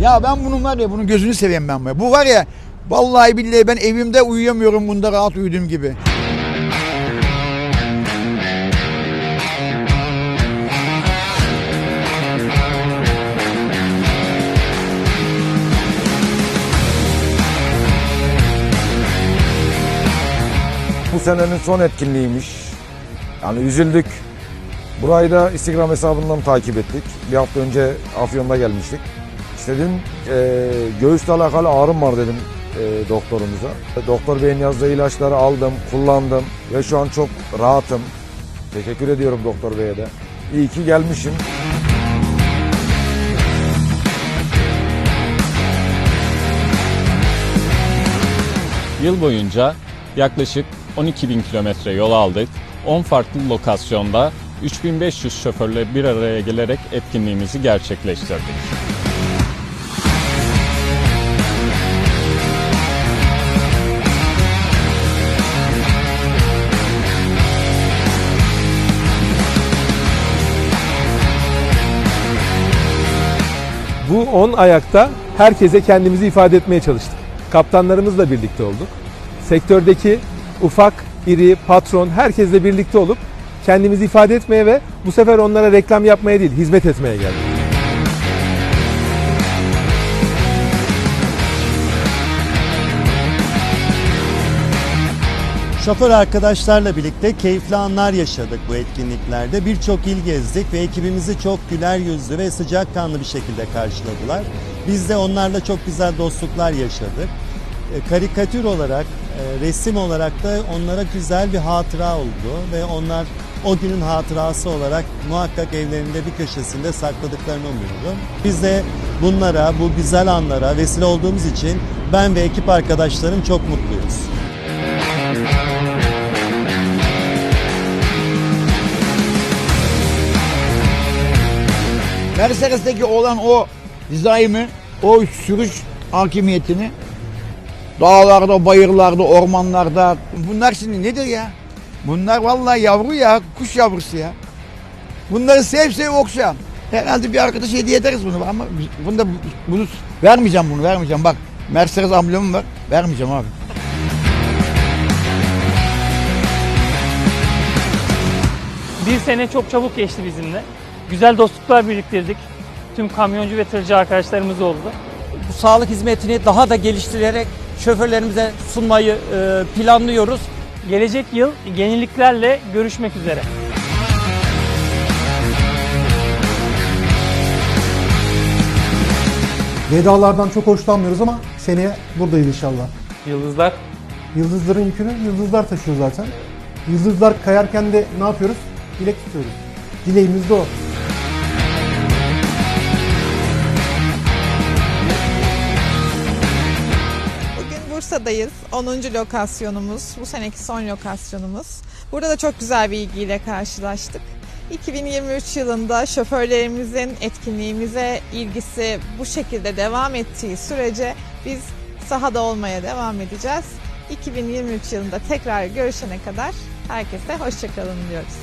Ya ben bunun var ya bunun gözünü seveyim ben bu. Bu var ya vallahi billahi ben evimde uyuyamıyorum bunda rahat uyuduğum gibi. Bu senenin son etkinliğiymiş. Yani üzüldük. Burayı da Instagram hesabından takip ettik. Bir hafta önce Afyon'da gelmiştik. İşte dedim e, göğüsle alakalı ağrım var dedim e, doktorumuza. Doktor beyin yazdığı ilaçları aldım, kullandım ve şu an çok rahatım. Teşekkür ediyorum doktor beye de. İyi ki gelmişim. Yıl boyunca yaklaşık 12 bin kilometre yol aldık. 10 farklı lokasyonda 3500 şoförle bir araya gelerek etkinliğimizi gerçekleştirdik. Bu 10 ayakta herkese kendimizi ifade etmeye çalıştık. Kaptanlarımızla birlikte olduk. Sektördeki ufak, iri, patron herkesle birlikte olup kendimizi ifade etmeye ve bu sefer onlara reklam yapmaya değil, hizmet etmeye geldik. Şoför arkadaşlarla birlikte keyifli anlar yaşadık bu etkinliklerde. Birçok il gezdik ve ekibimizi çok güler yüzlü ve sıcakkanlı bir şekilde karşıladılar. Biz de onlarla çok güzel dostluklar yaşadık. E, Karikatür olarak, e, resim olarak da onlara güzel bir hatıra oldu ve onlar o günün hatırası olarak muhakkak evlerinde bir köşesinde sakladıklarını umuyorum. Biz de bunlara, bu güzel anlara vesile olduğumuz için ben ve ekip arkadaşlarım çok mutluyuz. Mercedes'teki olan o dizaynı, o sürüş hakimiyetini dağlarda, bayırlarda, ormanlarda bunlar şimdi nedir ya? Bunlar vallahi yavru ya, kuş yavrusu ya. Bunları sev sev okşa. Herhalde bir arkadaşa hediye ederiz bunu ama bunu da bunu vermeyeceğim bunu vermeyeceğim. Bak Mercedes amblemim var. Vermeyeceğim abi. Bir sene çok çabuk geçti bizimle. Güzel dostluklar biriktirdik. Tüm kamyoncu ve tırcı arkadaşlarımız oldu. bu sağlık hizmetini daha da geliştirerek şoförlerimize sunmayı e, planlıyoruz. Gelecek yıl yeniliklerle görüşmek üzere. Vedalardan çok hoşlanmıyoruz ama seneye buradayız inşallah. Yıldızlar Yıldızların yükünü yıldızlar taşıyor zaten. Yıldızlar kayarken de ne yapıyoruz? Dilek tutuyoruz. Dileğimiz de o. Bursa'dayız. 10. lokasyonumuz. Bu seneki son lokasyonumuz. Burada da çok güzel bir ilgiyle karşılaştık. 2023 yılında şoförlerimizin etkinliğimize ilgisi bu şekilde devam ettiği sürece biz sahada olmaya devam edeceğiz. 2023 yılında tekrar görüşene kadar herkese hoşçakalın diyoruz.